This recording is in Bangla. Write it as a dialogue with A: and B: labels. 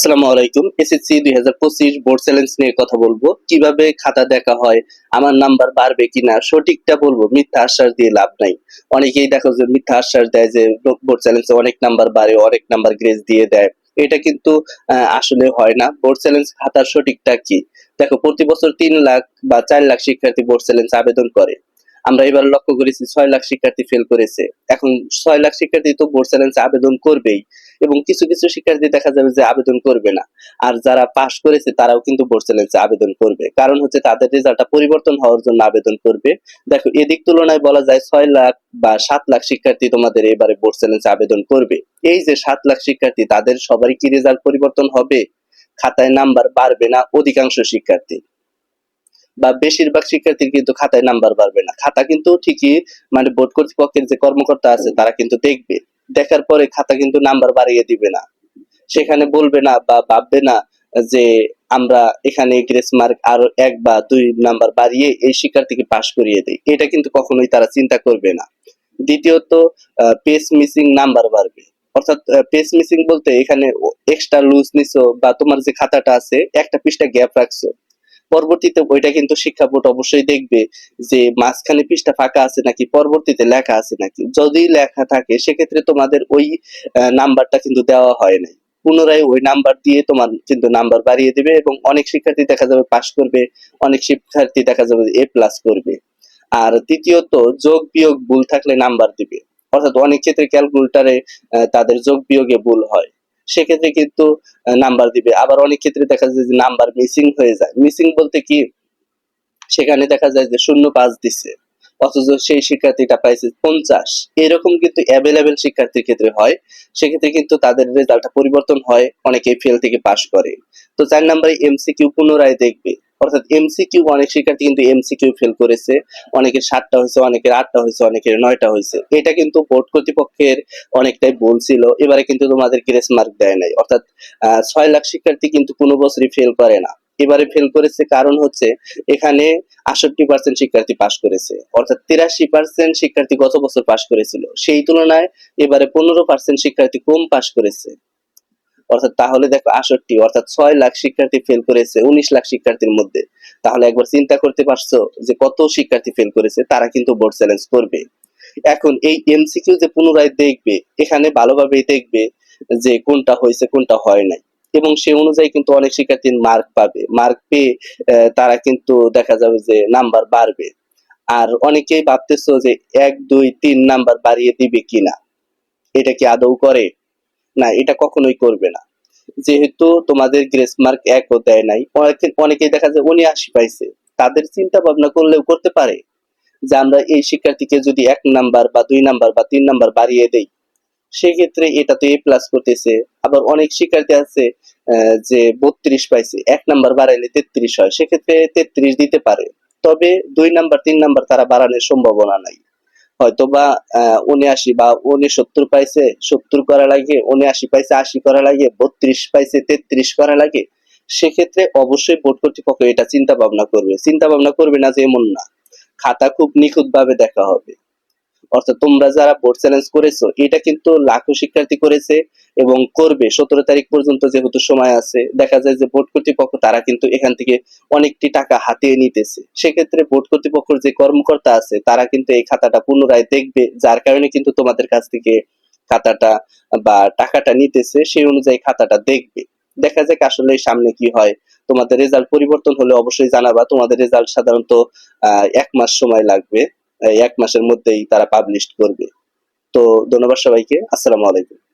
A: আসসালামু আলাইকুম। এসএসসি দুই হাজার পঁচিশ বোর্ড চ্যালেঞ্জ নিয়ে কথা বলব। কীভাবে খাতা দেখা হয়, আমার নাম্বার বাড়বে কিনা, সঠিকটা বলব, মিথ্যা আশ্বাস দিয়ে লাভ নাই। অনেকেই দেখো যে মিথ্যা আশ্বাস দেয় যে বোর্ড চ্যালেঞ্জে অনেক নাম্বার বাড়ে, অনেক নাম্বার গ্রেজ দিয়ে দেয়। এটা কিন্তু আসলে হয় না। বোর্ড চ্যালেঞ্জ খাতার সঠিকটা কি? দেখো, প্রতি বছর তিন লাখ বা চার লাখ শিক্ষার্থী বোর্ড চ্যালেঞ্জ আবেদন করে। আমরা এবার লক্ষ্য করেছি ছয় লাখ শিক্ষার্থী ফেল করেছে। এখন ছয় লাখ শিক্ষার্থী তো বোর্ড চ্যালেঞ্জ আবেদন করবেই এবং কিছু কিছু শিক্ষার্থী দেখা যাবে যে আবেদন করবে না। আর যারা পাশ করেছে তারাও কিন্তু বোর্ড চ্যালেঞ্জে আবেদন করবে। কারণ হচ্ছে তাদের রেজাল্টটা পরিবর্তন হওয়ার জন্য আবেদন করবে। দেখো, এদিক তুলনায় বলা যায় ছয় লাখ বা সাত লাখ শিক্ষার্থী তোমাদের এবারে বোর্ড চ্যালেঞ্জে আবেদন করবে। এই যে সাত লাখ শিক্ষার্থী, তাদের সবারই কি রেজাল্ট পরিবর্তন হবে? খাতায় নাম্বার বাড়বে না অধিকাংশ শিক্ষার্থী বা বেশিরভাগ শিক্ষার্থীর কিন্তু খাতায় নাম্বার বাড়বে না। খাতা কিন্তু ঠিকই মানে বোর্ড কর্তৃপক্ষের যে কর্মকর্তা আছে, তারা কিন্তু দেখবে। দেখার পরে খাতা কিন্তু নাম্বার বাড়িয়ে দিবে না। সেখানে বলবে না বা ভাববে না যে আমরা এখানে গ্রেস মার্ক আরও এক বা দুই নাম্বার বাড়িয়ে এই শিক্ষার্থীকে পাশ করিয়ে দিই। এটা কিন্তু কখনোই তারা চিন্তা করবে না। দ্বিতীয়ত পেস মিসিং নাম্বার বাড়বে। অর্থাৎ পেস মিসিং বলতে এখানে এক্সট্রা লুজ নিছো বা তোমার যে খাতাটা আছে, একটা পৃষ্ঠা গ্যাপ রাখছো। পরবর্তীতে ওইটা কিন্তু শিক্ষা বোর্ড অবশ্যই দেখবে যে মাঝখানে পৃষ্ঠা ফাঁকা আছে নাকি পরবর্তীতে লেখা আছে নাকি। যদি লেখা থাকে, সেক্ষেত্রে তোমাদের ওই নাম্বারটা কিন্তু দেওয়া হয় নাই। পুনরায় ওই নাম্বার দিয়ে তোমার কিন্তু নাম্বার বাড়িয়ে দিবে এবং অনেক শিক্ষার্থী দেখা যাবে পাশ করবে, অনেক শিক্ষার্থী দেখা যাবে এ প্লাস করবে। আর তৃতীয়ত যোগ বিয়োগ ভুল থাকলে নাম্বার দিবে। অর্থাৎ অনেক ক্ষেত্রে ক্যালকুলেটারে তাদের যোগ বিয়োগে ভুল হয়। সেক্ষেত্রে কিন্তু নাম্বার দিবে। আবার অনেক ক্ষেত্রে দেখা যায় যে নাম্বার মিসিং হয়ে যায়। মিসিং বলতে কি? সেখানে দেখা যায় যে শূন্য পাঁচ দিছে। অথচ সেই শিক্ষার্থীটা পাইছে পঞ্চাশ। এরকম কিন্তু অ্যাভেলেবেল শিক্ষার্থীর ক্ষেত্রে হয়। সেক্ষেত্রে কিন্তু তাদের রেজাল্টটা পরিবর্তন হয়। অনেকে ফেল থেকে পাশ করে। তো চার নাম্বারে এমসি কিউ পুনরায় দেখবে। অর্থাৎ এমসিকিউ অনেক শিক্ষার্থী কিন্তু এমসিকিউ ফেল করেছে। অনেকের সাতটা হয়েছে, অনেকের আটটা হয়েছে, অনেকের নয়টা হয়েছে। এটা কিন্তু বোর্ড কর্তৃপক্ষের অনেকটাই বলছিল এবারে কিন্তু তোমাদের গ্রেস মার্ক দেয় নাই। অর্থাৎ ছয় লাখ শিক্ষার্থী কিন্তু কোনো বছরই ফেল করে না। এবারে ফেল করেছে কারণ হচ্ছে এখানে আষট্টি পার্সেন্ট শিক্ষার্থী পাশ করেছে। অর্থাৎ তিরাশি পার্সেন্ট শিক্ষার্থী গত বছর পাশ করেছিল। সেই তুলনায় এবারে পনেরো পার্সেন্ট শিক্ষার্থী কম পাশ করেছে। অর্থাৎ তাহলে দেখো আষট্টি, অর্থাৎ ছয় লাখ শিক্ষার্থী ফেল করেছে, উনিশ লাখ শিক্ষার্থীর মধ্যে। তাহলে একবার চিন্তা করতে পারছ যে কত শিক্ষার্থী ফেল করেছে, তারা কিন্তু বোর্ড চ্যালেঞ্জ করবে। এখন এই এমসিকিউ যে পুনরায় দেখবে, এখানে ভালোভাবে দেখবে যে কোনটা হয়েছে, কোনটা হয় নাই। এবং সে অনুযায়ী কিন্তু অনেক শিক্ষার্থী মার্ক পাবে। মার্ক পেয়ে তারা কিন্তু দেখা যাবে যে নাম্বার বাড়বে। আর অনেকেই ভাবতেছো যে এক, দুই, তিন নাম্বার বাড়িয়ে দিবে কিনা। এটা কি আদৌ করে? না, এটা কখনোই করবে না। যেহেতু তোমাদের গ্রেস মার্ক একও দেয় নাই, অনেকে- অনেকেই দেখা যায় উনি আশি পাইছে। তাদের চিন্তা ভাবনা করলেও করতে পারে যে আমরা এই শিক্ষার্থীকে যদি এক নাম্বার বা দুই নাম্বার বা তিন নাম্বার বাড়িয়ে দেই, সেক্ষেত্রে এটা তো এ প্লাস করতেছে। আবার অনেক শিক্ষার্থী আছে যে বত্রিশ পাইছে, এক নাম্বার বাড়াইলে তেত্রিশ হয়, সেক্ষেত্রে তেত্রিশ দিতে পারে। তবে দুই নাম্বার, তিন নাম্বার তারা বাড়ানোর সম্ভাবনা নাই। হয়তো বা উনআশি বা উনি সত্তর পাইছে, সত্তর করা লাগে, উনআশি পাইছে, আশি করা লাগে, বত্রিশ পাইছে, তেত্রিশ করা লাগে, সেক্ষেত্রে অবশ্যই বোর্ড কর্তৃপক্ষ এটা চিন্তা ভাবনা করবে। চিন্তা ভাবনা করবে না যে এমন না। খাতা খুব নিখুঁত ভাবে দেখা হবে। অর্থাৎ তোমরা যারা বোর্ড চ্যালেঞ্জ করেছ, এটা কিন্তু লাখো শিক্ষার্থী করেছে এবং করবে। সতেরো তারিখ পর্যন্ত যেহেতু সময় আছে, দেখা যায় যে বোর্ড কর্তৃপক্ষ তারা কিন্তু এখান থেকে অনেকটি টাকা হাতিয়ে নিতেছে। সেক্ষেত্রে বোর্ড কর্তৃপক্ষের যে কর্মকর্তা আছে, তারা কিন্তু এই খাতাটা পুনরায় দেখবে, যার কারণে কিন্তু তোমাদের কাছ থেকে খাতাটা বা টাকাটা নিতেছে, সেই অনুযায়ী খাতাটা দেখবে। দেখা যাক আসলে সামনে কি হয়। তোমাদের রেজাল্ট পরিবর্তন হলে অবশ্যই জানাবা। তোমাদের রেজাল্ট সাধারণত এক মাস সময় লাগবে। এক মাসের মধ্যেই তারা পাবলিশ করবে। তো ধন্যবাদ সবাইকে। আসসালামু আলাইকুম।